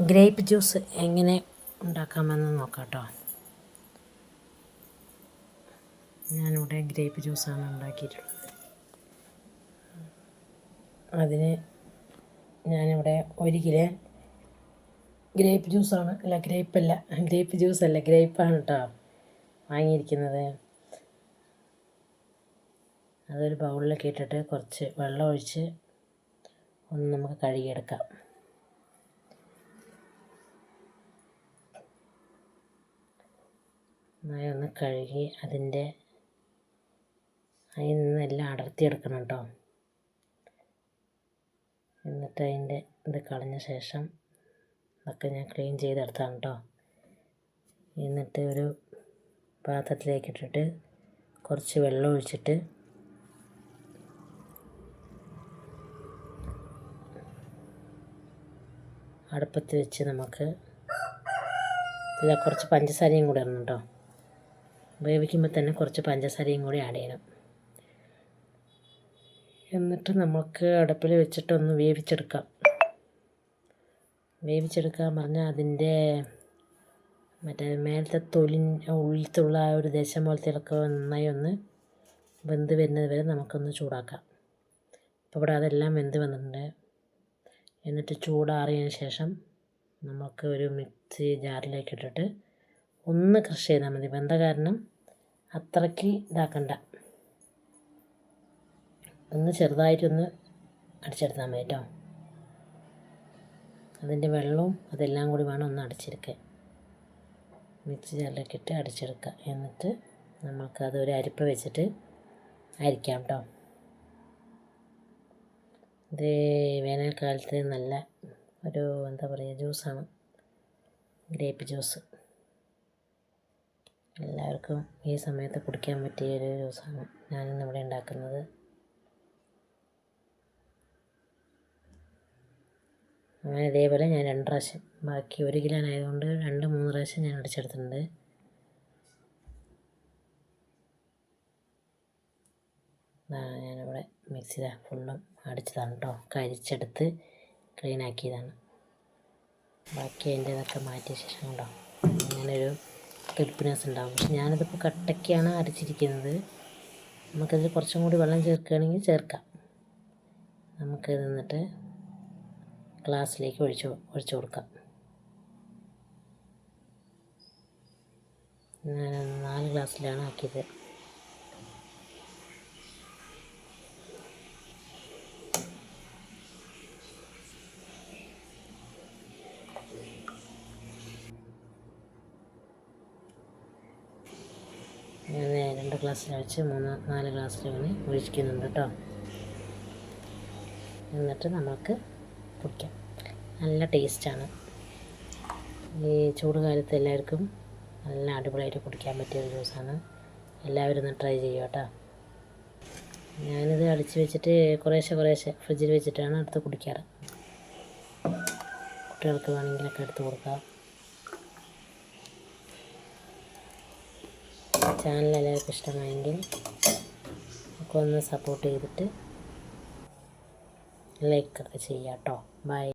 Grape juice എങ്ങനെ ഉണ്ടാക്കാമെന്ന് നോക്കാം കേട്ടോ ഞാനിവിടെ ഗ്രേപ്പ് ജ്യൂസാണ് ഉണ്ടാക്കിയിട്ടുള്ളത്. അതിന് ഞാനിവിടെ ഒരു കിലോ ഗ്രേപ്പ് ജ്യൂസാണ്. അല്ല ഗ്രേപ്പ് അല്ല ഗ്രേപ്പ് ജ്യൂസ് അല്ല ഗ്രേപ്പാണ് കേട്ടോ വാങ്ങിയിരിക്കുന്നത്. അതൊരു ബൗളിലൊക്കെ ഇട്ടിട്ട് കുറച്ച് വെള്ളം ഒഴിച്ച് ഒന്ന് നമുക്ക് കഴുകിയെടുക്കാം. നന്നായി ഒന്ന് കഴുകി അതിന്റെ അതിൽ നിന്നെല്ലാം അടർത്തിയെടുക്കണം കേട്ടോ. എന്നിട്ട് അതിന്റെ ഇത് കളഞ്ഞ ശേഷം അതൊക്കെ ഞാൻ ക്ലീൻ ചെയ്തെടുത്താണ് കേട്ടോ. എന്നിട്ട് ഒരു പാത്രത്തിലേക്ക് ഇട്ടിട്ട് കുറച്ച് വെള്ളം ഒഴിച്ചിട്ട് അടുപ്പത്ത് വെച്ച് നമുക്ക് ഇതിൽ കുറച്ച് പഞ്ചസാരയും കൂടെ ഇടണം കേട്ടോ. വേവിക്കുമ്പോൾ തന്നെ കുറച്ച് പഞ്ചസാരയും കൂടി ആഡ് ചെയ്യണം. എന്നിട്ട് നമുക്ക് അടുപ്പിൽ വെച്ചിട്ടൊന്ന് വേവിച്ചെടുക്കാം. വേവിച്ചെടുക്കാൻ പറഞ്ഞാൽ അതിന്റെ മറ്റേ മേലത്തെ തൊലി ഉള്ളിലുള്ള ആ ഒരു ദേശം പോലത്തെ ഒക്കെ നന്നായി ഒന്ന് വെന്ത് വരുന്നത് വരെ നമുക്കൊന്ന് ചൂടാക്കാം. ഇപ്പോൾ ഇവിടെ അതെല്ലാം വെന്ത് വന്നിട്ടുണ്ട്. എന്നിട്ട് ചൂടാറിയതിന് ശേഷം നമുക്ക് ഒരു മിക്സി ജാറിലേക്ക് ഇട്ടിട്ട് ഒന്ന് ക്രഷ് ചെയ്താൽ മതി. വെന്ത കാരണം അത്രയ്ക്ക് ഇതാക്കണ്ട. ഒന്ന് ചെറുതായിട്ടൊന്ന് അടിച്ചെടുത്താൽ മതി കേട്ടോ അതിന്റെ വെള്ളവും അതെല്ലാം കൂടി വേണം ഒന്ന് അടിച്ചെടുക്കാൻ. മിക്സി ജാറിലേക്ക് ഇട്ട് അടിച്ചെടുക്കുക എന്നിട്ട് നമ്മൾക്കത് ഒരു അരിപ്പ വെച്ചിട്ട് അരിക്കാം കേട്ടോ ഇത് വേനൽക്കാലത്ത് നല്ല ഒരു എന്താ പറയുക ജ്യൂസാണ്. Grape juice. എല്ലാവർക്കും ഈ സമയത്ത് കുടിക്കാൻ പറ്റിയ ഒരു ജ്യൂസാണ് ഞാനിന്ന് ഇവിടെ ഉണ്ടാക്കുന്നത്. അങ്ങനെ ഇതേപോലെ ഞാൻ രണ്ട് പ്രാവശ്യം ബാക്കി ഒരു കിലോ ആയതുകൊണ്ട് രണ്ട് മൂന്ന് പ്രാവശ്യം ഞാൻ അടിച്ചെടുത്തിട്ടുണ്ട്. ഞാനിവിടെ മിക്സിയില ഫുള്ളും അടിച്ചതാണ് കേട്ടോ കരിച്ചെടുത്ത് ക്ലീൻ ആക്കിയതാണ് ബാക്കി അതിന്റെ ഇതൊക്കെ മാറ്റിയ ശേഷം കേട്ടോ അങ്ങനൊരു ക്രിപ്പിനെസ് ഉണ്ടാകും പക്ഷെ ഞാനിതിപ്പോൾ കട്ടയ്ക്കാണ് അരച്ചിരിക്കുന്നത്. നമുക്കതിൽ കുറച്ചും കൂടി വെള്ളം ചേർക്കുകയാണെങ്കിൽ ചേർക്കാം. നമുക്ക് നിന്നിട്ട് ഗ്ലാസ്സിലേക്ക് ഒഴിച്ച് ഒഴിച്ചു കൊടുക്കാം. നാല് ഗ്ലാസ്സിലാണ് ആക്കിയത്. ഞാൻ രണ്ട് ക്ലാസ്സിൽ ഒഴിച്ച് മൂന്ന് നാല് ഗ്ലാസ്സിൽ ഇങ്ങനെ ഒഴിക്കുന്നുണ്ട് കേട്ടോ എന്നിട്ട് നമുക്ക് കുടിക്കാം. നല്ല ടേസ്റ്റാണ് ഈ ചൂട് കാലത്ത് എല്ലാവർക്കും നല്ല അടിപൊളിയായിട്ട് കുടിക്കാൻ പറ്റിയ ഒരു ജ്യൂസാണ് എല്ലാവരും ഒന്ന് ട്രൈ ചെയ്യുക കേട്ടോ ഞാനിത് അടിച്ച് വെച്ചിട്ട് കുറേശ്ശെ കുറേശ്ശെ ഫ്രിഡ്ജിൽ വെച്ചിട്ടാണ് എടുത്ത് കുടിക്കാറ്. കുട്ടികൾക്ക് വേണമെങ്കിലൊക്കെ എടുത്ത് കൊടുക്കാം. ചാനൽ എല്ലാവർക്കും ഇഷ്ടമായെങ്കിൽ ഒക്കെ ഒന്ന് സപ്പോർട്ട് ചെയ്തിട്ട് ലൈക്കൊക്കെ ചെയ്യാം കേട്ടോ ബൈ